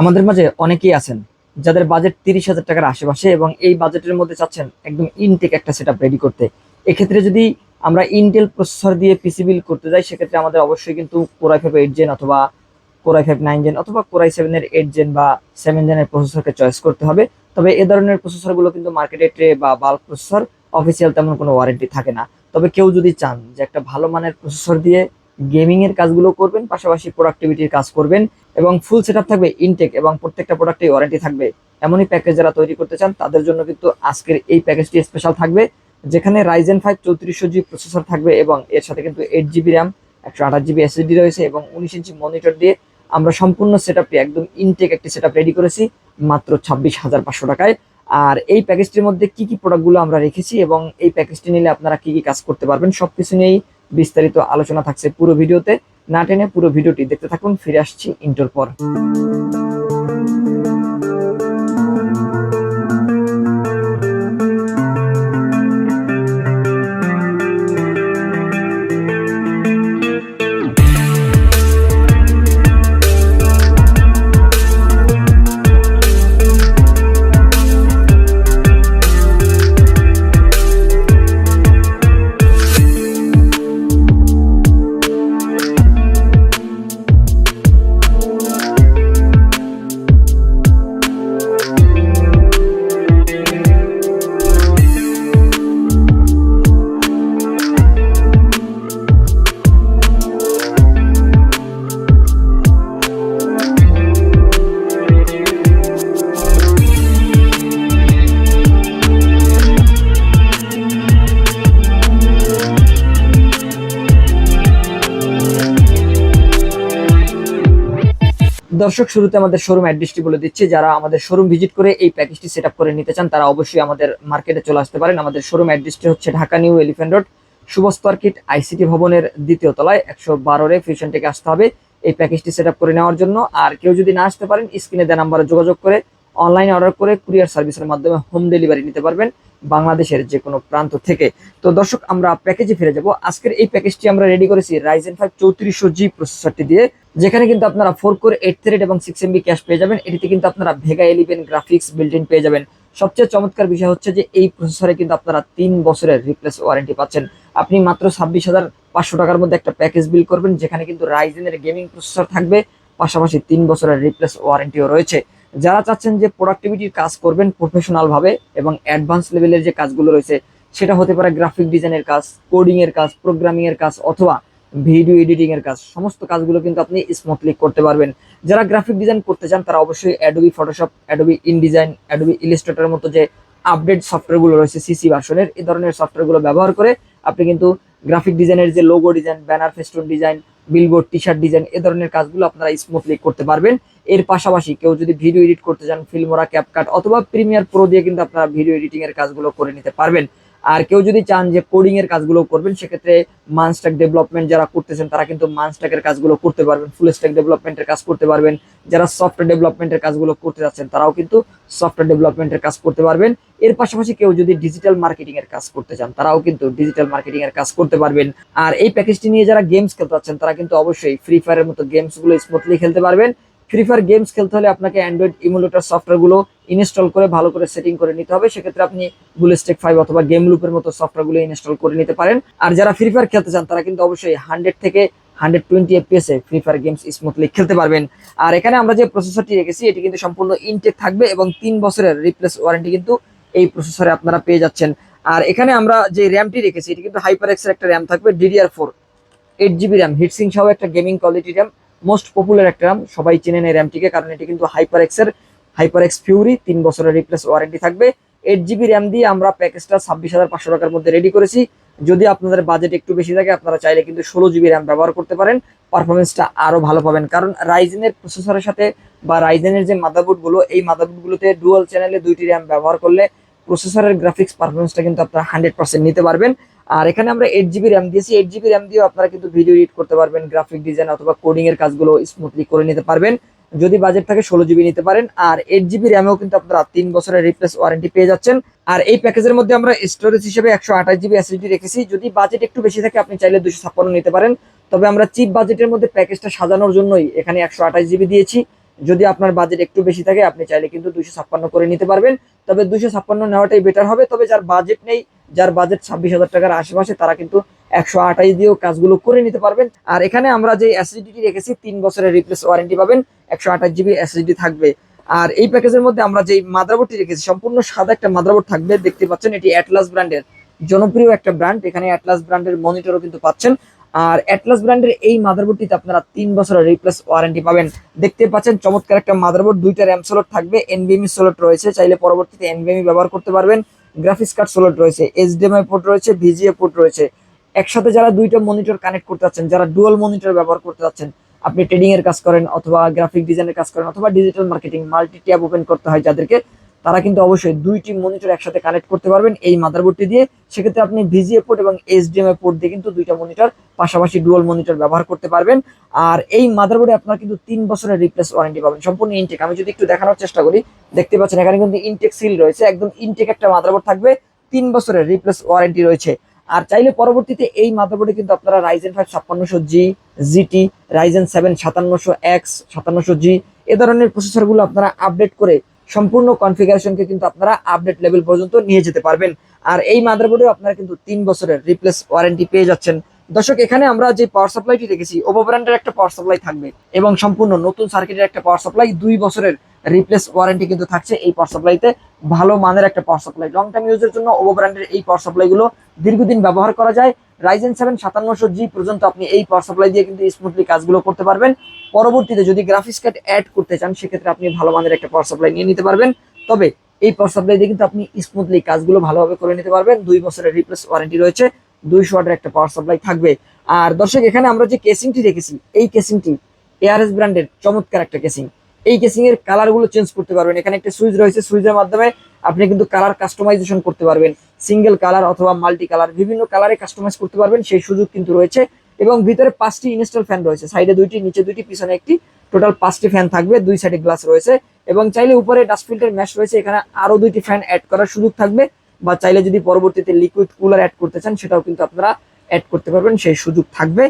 আমাদের মাঝে অনেকেই আছেন যাদের বাজেট তিরিশ হাজার টাকার আশেপাশে এবং এই বাজেটের মধ্যে চাচ্ছেন একদম ইনটেক একটা সেট রেডি করতে। এক্ষেত্রে যদি আমরা ইন্টেল প্রসেসর দিয়ে পিসি বিল করতে যাই, সেক্ষেত্রে আমাদের অবশ্যই কিন্তু core i five eight gen অথবা core i five nine gen অথবা কোরাই সেভেনের এইট জেন বা সেভেন জেনের প্রসেসরকে চয়েস করতে হবে। তবে এ ধরনের প্রসেসরগুলো কিন্তু মার্কেটে ট্রে বা বাল্ক প্রসেসর অফিসিয়াল তেমন কোনো ওয়ারেন্টি থাকে না। তবে কেউ যদি চান যে একটা ভালো মানের প্রসেসর দিয়ে গেমিংয়ের কাজগুলো করবেন, পাশাপাশি প্রোডাক্টিভিটির কাজ করবেন এবং ফুল সেটআপ থাকবে ইনটেক এবং প্রত্যেকটা প্রোডাক্টে ওয়ারেন্টি থাকবে। এমনই প্যাকেজ যারা তৈরি করতে চান, তাদের জন্য কিন্তু আজকের এই প্যাকেজটি স্পেশাল থাকবে, যেখানে রাইজেন ফাইভ চৌত্রিশশো জি প্রসেসর থাকবে এবং এর সাথে কিন্তু এইট জিবি র্যাম একশো আঠাশ জিবি এসএসডি রয়েছে এবং উনিশ ইঞ্চি মনিটর দিয়ে আমরা সম্পূর্ণ সেটআপটি একদম ইনটেক একটি সেটআপ রেডি করেছি, মাত্র ছাব্বিশ হাজার পাঁচশো টাকায়। আর এই প্যাকেজটির মধ্যে কি কি প্রোডাক্টগুলো আমরা রেখেছি এবং এই প্যাকেজটি নিলে আপনারা কি কি কাজ করতে পারবেন, সবকিছু নিয়েই বিস্তারিত আলোচনা থাকছে পুরো ভিডিওতে। না টেনে পুরো ভিডিওটি দেখতে থাকুন ফিরে আসছি ইন্টোর পর। দর্শক শুরুতে আমাদের শোরুম অ্যাড্রেসটি বলে দিচ্ছি। যারা আমাদের শোরুম ভিজিট করে এই প্যাকেজটি সেট করে নিতে চান, তারা অবশ্যই আমাদের মার্কেটে চলে আসতে পারেন। আমাদের শোরুম অ্যাড্রেসটি হচ্ছে ঢাকা নিউ এলিফেন্ট রোড সুবস্ত মার্কেট, আইসিটি ভবনের দ্বিতীয় তলায়, একশো বারোরে ফিউশন থেকে আসতে হবে এই প্যাকেজটি সেট করে নেওয়ার জন্য। আর কেউ যদি না আসতে পারেন স্ক্রিনে দেওয়া নাম্বারে যোগাযোগ করে অনলাইনে অর্ডার করে কুরিয়ার সার্ভিসের মাধ্যমে হোম ডেলিভারি নিতে পারবেন। বাংলাদেশের যে কোনো প্রান্ত থেকে। তো দর্শক, আমরা প্যাকেজে ফিরে যাব। আজকের এই প্যাকেজটি আমরা রেডি করেছি রাইজেন ফাইভ চৌত্রিশশো জি প্রসেসরটি দিয়ে, যেখানে কিন্তু আপনারা ফোর কোর এইট থ্রেড এবং সিক্স এমবি ক্যাশ পেয়ে যাবেন। এটিতে কিন্তু আপনারা ভেগা এলিভেন গ্রাফিক্স ইন পেয়ে যাবেন। সবচেয়ে চমৎকার বিষয় হচ্ছে যে এই প্রসেসরে কিন্তু আপনারা তিন বছরের রিপ্লেস ওয়ারেন্টি পাচ্ছেন। আপনি মাত্র ছাব্বিশ হাজার পাঁচশো টাকার মধ্যে একটা প্যাকেজ বিল করবেন, যেখানে কিন্তু রাইজেনের গেমিং প্রসেসর থাকবে। পাশাপাশি তিন বছরের রিপ্লেস ওয়ারেন্টিও রয়েছে। যারা চাচ্ছেন যে প্রোডাক্টিভিটির কাজ করবেন প্রফেশনাল ভাবে এবং অ্যাডভান্স লেভেলের যে কাজগুলো রয়েছে, সেটা হতে পারে গ্রাফিক ডিজাইনের কাজ কোডিং এর কাজ প্রোগ্রামিং এর কাজ, অথবা ভিডিও এডিটিং এর কাজ, সমস্ত কাজগুলো কিন্তু আপনি স্মুথলি করতে পারবেন। যারা গ্রাফিক ডিজাইন করতে চান, তারা অবশ্যই Adobe Photoshop Adobe InDesign Adobe ইলিস্ট্রেটরের মতো যে আপডেট সফটওয়্যারগুলো রয়েছে সিসি ভার্সনের এই ধরনের সফটওয়্যারগুলো ব্যবহার করে আপনি কিন্তু গ্রাফিক ডিজাইনের যে logo design banner festoon design billboard T shirt design এ ধরনের কাজগুলো আপনারা স্মুথলি করতে পারবেন। এর পাশাপাশি কেউ যদি ভিডিও এডিট করতে চান ফিল্মোরা ক্যাপকাট অথবা প্রিমিয়ার প্রো দিয়ে কিন্তু আপনারা ভিডিও এডিটিং এর কাজগুলো করে নিতে পারবেন। আর কেউ যদি চান যে কোডিং এর কাজগুলো করবেন, সেক্ষেত্রে মানস্ট্যাক ডেভেলপমেন্ট যারা করতেছেন, তারা কিন্তু মানস্ট্যাকের কাজগুলো করতে পারবেন ফুল স্ট্যাক ডেভেলপমেন্টের কাজ করতে পারবেন। যারা সফটওয়্যার ডেভেলপমেন্টের কাজগুলো করতে যাচ্ছেন, তারাও কিন্তু সফটওয়্যার ডেভেলপমেন্টের কাজ করতে পারবেন। এর পাশাপাশি কেউ যদি ডিজিটাল মার্কেটিং এর কাজ করতে চান, তারাও কিন্তু ডিজিটাল মার্কেটিং এর কাজ করতে পারবেন। আর এই প্যাকেজটি নিয়ে যারা গেমস খেলতে চাচ্ছেন তারা কিন্তু অবশ্যই ফ্রি ফায়ারের মতো গেমসগুলো স্মুথলি খেলতে পারবেন। ফ্রি ফায়ার গেমস খেলতে হলে আপনাকে অ্যান্ড্রয়েড ইমুলেটর সফটওয়্যারগুলো ইনস্টল করে ভালো করে সেটিং করে নিতে হবে। সেক্ষেত্রে আপনি বুলেস্টেক ফাইভ অথবা গেম লুপের মতো সফটওয়্যারগুলো ইনস্টল করে নিতে পারেন। আর যারা ফ্রি ফায়ার খেলতে চান, তারা কিন্তু অবশ্যই হান্ড্রেড থেকে hundred twenty FPS Free Fire games smoothly খেলতে পারবেন। আর এখানে আমরা যে প্রসেসরটি রেখেছি, এটি কিন্তু সম্পূর্ণ ইনটেক থাকবে এবং তিন বছরের রিপ্লেস ওয়ারেন্টি কিন্তু এই প্রসেসরে আপনারা পেয়ে যাচ্ছেন। আর এখানে আমরা যে র্যামটি রেখেছি, এটি কিন্তু হাইপার এক্সের একটা র্যাম থাকবে DDR four eight GB RAM heatsink সহ একটা gaming quality RAM most popular একটা র্যাম সবাই চেনেন এই র্যামটিকে কারণ এটি কিন্তু হাইপার এক্সের হাইপার এক্স ফিউরি তিন বছরের রিপ্লেস ওয়ারেন্টি থাকবে। এইট জিবি র্যাম দিয়ে আমরা প্যাকেজটা ছাব্বিশ হাজার পাঁচশো টাকার মধ্যে রেডি করেছি। যদি আপনাদের বাজেট একটু বেশি থাকে, আপনারা চাইলে কিন্তু ষোলো জিবি র্যাম ব্যবহার করতে পারেন। পারফরমেন্সটা আরও ভালো পাবেন, কারণ রাইজেনের প্রসেসরের সাথে বা রাইজেনের যে মাদারবোর্ডগুলো এই মাদারবোর্ড গুলোতে ডুয়াল চ্যানেলে দুইটি র্যাম ব্যবহার করলে প্রসেসরের গ্রাফিক্স পারফরমেন্সটা কিন্তু আপনারা হান্ড্রেড পার্সেন্ট নিতে পারবেন। আর এখানে আমরা এইট জিবি র্যাম দিয়েছি। এইট জিবি র্যাম দিয়েও আপনারা কিন্তু ভিডিও এডিট করতে পারবেন গ্রাফিক ডিজাইন অথবা কোডিং এর কাজগুলো স্মুথলি করে নিতে পারবেন। যদি বাজেট থাকে ষোলো জিবি নিতে পারেন। আর এইট জিবি র্যামেও কিন্তু আপনারা তিন বছরের রিপ্লেস ওয়ারেন্টি পেয়ে যাচ্ছেন। আর এই প্যাকেজের মধ্যে আমরা স্টোরেজ হিসেবে একশো আঠাশ জিবি এসএসডি রেখেছি। যদি বাজেট একটু বেশি থাকে, আপনি চাইলে দুশো ছাপ্পান্ন নিতে পারেন। তবে আমরা চিপ বাজেটের মধ্যে প্যাকেজটা সাজানোর জন্যই এখানে একশো আঠাশ জিবি দিয়েছি। যদি আপনার বাজেট একটু বেশি থাকে, আপনি চাইলে কিন্তু দুশো ছাপ্পান্ন করে নিতে পারবেন। তবে দুশো ছাপ্পান্ন নেওয়াটাই বেটার হবে। তবে যার বাজেট নেই যার বাজেট ছাব্বিশ হাজার টাকার আশেপাশে, তারা কিন্তু একশো আঠাশ দিয়েও কাজগুলো করে নিতে পারবেন। আর এখানে আমরা যে এসএসডি রেখেছি, তিন বছরের রিপ্লেস ওয়ারেন্টি পাবেন, একশো আঠাশ জিবি এসএসডি থাকবে। আর এই প্যাকেজের মধ্যে আমরা যে মাদারবোর্ডটি রেখেছি, সম্পূর্ণ সাদা একটা মাদারবোর্ড থাকবে, দেখতে পাচ্ছেন, এটি অ্যাটলাস ব্র্যান্ডের জনপ্রিয় একটা ব্র্যান্ড এখানে অ্যাটলাস ব্র্যান্ডের মনিটরও কিন্তু পাচ্ছেন। আর অ্যাটলাস ব্র্যান্ডের এই মাদারবোর্ডটিতে আপনারা তিন বছরের রিপ্লেস ওয়ারেন্টি পাবেন। দেখতে পাচ্ছেন, চমৎকার একটা মাদারবোর্ড, দুইটা র্যাম সোলট থাকবে এনবিএমই সোলট রয়েছে, চাইলে পরবর্তীতে এনবিএমই ব্যবহার করতে পারবেন। গ্রাফিক্স কার্ড সোলট রয়েছে এইচডিএমআই পোর্ট রয়েছে ভিজিএ পোর্ট রয়েছে। একসাথে যারা দুইটা মনিটর কানেক্ট করতে চাচ্ছেন, যারা ডুয়াল মনিটর ব্যবহার করতে চাচ্ছেন, আপনি ট্রেডিং এর কাজ করেন অথবা গ্রাফিক ডিজাইনের কাজ করেন অথবা digital marketing multi tab open করতে হয় যাদেরকে। তারা কিন্তু অবশ্যই দুইটি মনিটর একসাথে কানেক্ট করতে পারবেন এই মাদারবোর্ডটি দিয়ে। সেক্ষেত্রে আপনি ভিজিএ পোর্ট এবং এইচডিএমআই পোর্ট দিয়ে কিন্তু দুইটা মনিটর পাশাপাশি ডুয়াল মনিটর ব্যবহার করতে পারবেন। আর এই মাদারবোর্ডে আপনার কিন্তু তিন বছরের রিপ্লেস ওয়ারেন্টি পাবেন। সম্পূর্ণ ইনটেক আমি যদি একটু দেখানোর চেষ্টা করি, দেখতে পাচ্ছেন এখানে কিন্তু ইনটেক সিল রয়েছে। একদম ইনটেক একটা মাদারবোর্ড থাকবে। তিন বছরের রিপ্লেস ওয়ারেন্টি রয়েছে। আর চাইলে পরবর্তীতে এই মাদারবোর্ডে কিন্তু আপনারা রাইজেন ফাইভ ছাপ্পান্নশো জি জিটি রাইজেন সেভেন সাতান্নশো এক্স সাতান্নশো জি এ ধরনের প্রসেসরগুলো আপনারা আপডেট করে সম্পূর্ণ কনফিগারেশনকে কিন্তু আপনারা আপডেট লেভেল পর্যন্ত নিয়ে যেতে পারবেন। আর এই মাদারবোর্ডে আপনারা কিন্তু তিন বছরের রিপ্লেস ওয়ারেন্টি পেয়ে যাচ্ছেন। দর্শক, এখানে আমরা যে পাওয়ার সাপ্লাইটি রেখেছি ওভো ব্র্যান্ডের একটা পাওয়ার সাপ্লাই থাকবে এবং সম্পূর্ণ নতুন সার্কিটের একটা পাওয়ার সাপ্লাই দুই বছরের রিপ্লেস ওয়ারেন্টি কিন্তু থাকছে এই পাওয়ার সাপ্লাইতে ভালো মানের একটা পাওয়ার সাপ্লাই লং টাইম ইউজের জন্য ওভো ব্র্যান্ডের এই পাওয়ার সাপ্লাইগুলো দীর্ঘদিন ব্যবহার করা যায়। রাইজেন সেভেন সাতান্নশো জি পর্যন্ত আপনি এই পাওয়ার সাপ্লাই দিয়ে কিন্তু স্মুথলি কাজগুলো করতে পারবেন। পরবর্তীতে যদি গ্রাফিক্স কার্ড অ্যাড করতে চান, সেক্ষেত্রে আপনি ভালো মানের একটা পাওয়ার সাপ্লাই নিয়ে নিতে পারবেন। তবে এই পাওয়ার সাপ্লাই দিয়ে কিন্তু আপনি স্মুথলি কাজগুলো ভালোভাবে করে নিতে পারবেন। দুই বছরের রিপ্লেস ওয়ারেন্টি রয়েছে, দুইশো ওয়াটের একটা পাওয়ার সাপ্লাই থাকবে। আর দর্শক, এখানে আমরা যে কেসিংটি রেখেছি এই কেসিংটি এআরএস ব্র্যান্ডের চমৎকার একটা কেসিং এই কেসিং এর কালারগুলো চেঞ্জ করতে পারবেন। এখানে একটা সুইচ রয়েছে। সুইচের মাধ্যমে আপনি কিন্তু কালার কাস্টমাইজেশন করতে পারবেন। সিঙ্গেল কালার অথবা মাল্টি কালার বিভিন্ন কালারে কাস্টমাইজ করতে পারবেন, সেই সুযোগ কিন্তু রয়েছে। এবং ভিতরে পাঁচটি ইনস্টল ফ্যান রয়েছে। সাইডে দুইটি, নিচে দুইটি, পিছনে একটি। টোটাল পাঁচটি ফ্যান থাকবে। দুই সাইডে গ্লাস রয়েছে। এবং চাইলে উপরে ডাস্ট ফিল্টার ম্যাশ রয়েছে। এখানে আরও দুইটি ফ্যান অ্যাড করার সুযোগ থাকবে। বা চাইলে যদি পরবর্তীতে লিকুইড কুলার অ্যাড করতে চান, সেটাও কিন্তু আপনারা অ্যাড করতে পারবেন। সেই সুযোগ থাকবে।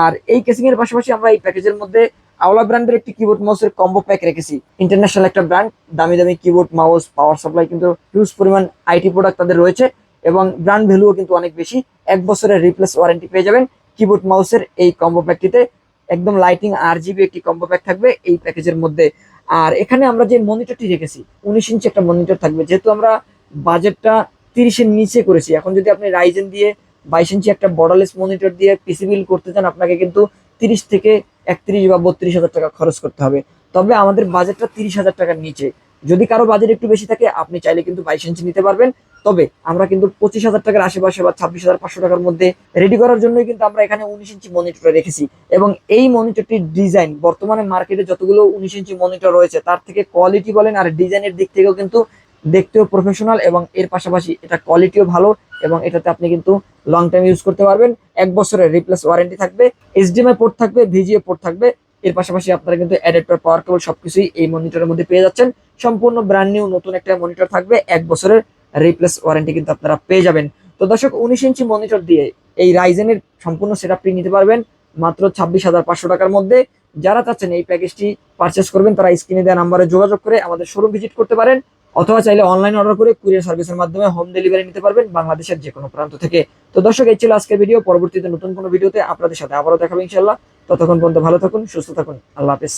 আর এই কেসিং এর পাশাপাশি আমরা এই প্যাকেজের মধ্যে আওলা ব্র্যান্ডের একটি কিবোর্ড মাউসের কম্বো প্যাক রেখেছি। ইন্টারন্যাশনাল একটা ব্র্যান্ড দামি দামি কিবোর্ড মাউস পাওয়ার সাপ্লাই কিন্তু হিউজ পরিমাণ আইটি প্রোডাক্ট তাদের রয়েছে এবং ব্র্যান্ড ভ্যালুও কিন্তু অনেক বেশি। এক বছরের রিপ্লেস ওয়ারেন্টি পেয়ে যাবেন কিবোর্ড মাউসের এই কম্বো প্যাকটিতে একদম লাইটিং আর জিবি একটি কম্বো প্যাক থাকবে এই প্যাকেজের মধ্যে। আর এখানে আমরা যে মনিটরটি রেখেছি, উনিশ ইঞ্চি একটা মনিটর থাকবে। যেহেতু আমরা বাজেটটা তিরিশের নিচে করেছি, এখন যদি আপনি রাইজেন দিয়ে বাইশ ইঞ্চি একটা বর্ডারলেস মনিটর দিয়ে পিসি বিল করতে চান, আপনাকে কিন্তু তিরিশ থেকে একত্রিশ বা বত্রিশ হাজার টাকা খরচ করতে হবে। তবে আমাদের বাজেটটা তিরিশ হাজার টাকার নিচে। যদি কারও বাজেট একটু বেশি থাকে, আপনি চাইলে কিন্তু বাইশ ইঞ্চি নিতে পারবেন। তবে আমরা কিন্তু পঁচিশ হাজার টাকার আশেপাশে বা ছাব্বিশ হাজার, পাঁচশো টাকার মধ্যে রেডি করার জন্যই কিন্তু আমরা এখানে উনিশ ইঞ্চি মনিটর রেখেছি। এবং এই মনিটরটির ডিজাইন বর্তমানে মার্কেটে যতগুলো উনিশ ইঞ্চি মনিটর রয়েছে, তার থেকে কোয়ালিটি বলেন আর ডিজাইনের দিক থেকেও কিন্তু দেখতেও প্রফেশনাল এবং এর পাশাপাশি এটা কোয়ালিটিও ভালো। এবং এটাতে আপনি কিন্তু লং টাইম ইউজ করতে পারবেন। এক বছরের রিপ্লেস ওয়ারেন্টি থাকবে এইচডিএমআই পোর্ট থাকবে ভিজিএ পোর্ট থাকবে। এর পাশাপাশি আপনারা কিন্তু অ্যাডাপ্টার পাওয়ার কেবল সবকিছুই এই মনিটরের মধ্যে পেয়ে যাচ্ছেন। সম্পূর্ণ ব্র্যান্ড নিউ নতুন একটা মনিটর থাকবে, এক বছরের রিপ্লেস ওয়ারেন্টি কিন্তু আপনারা পেয়ে যাবেন। তো দর্শক, উনিশ ইঞ্চি মনিটর দিয়ে এই রাইজেনের সম্পূর্ণ সেট সেটআপটি নিতে পারবেন, মাত্র ছাব্বিশ হাজার পাঁচশো টাকার মধ্যে। যারা চাচ্ছেন এই প্যাকেজটি পারচেস করবেন, তারা স্ক্রিনে দেওয়া নাম্বারে যোগাযোগ করে আমাদের শোরুম ভিজিট করতে পারেন। অথবা চাইলে অনলাইন অর্ডার করে কুরিয়ার সার্ভিসের মাধ্যমে হোম ডেলিভারি নিতে পারবেন বাংলাদেশের যে কোনো প্রান্ত থেকে। তো দর্শক, এই ছিল আজকের ভিডিও পরবর্তীতে নতুন কোনো ভিডিওতে আপনাদের সাথে আবারও দেখাবো ইনশাল্লাহ ততক্ষণ পর্যন্ত ভালো থাকুন, সুস্থ থাকুন। আল্লাহ হাফেজ।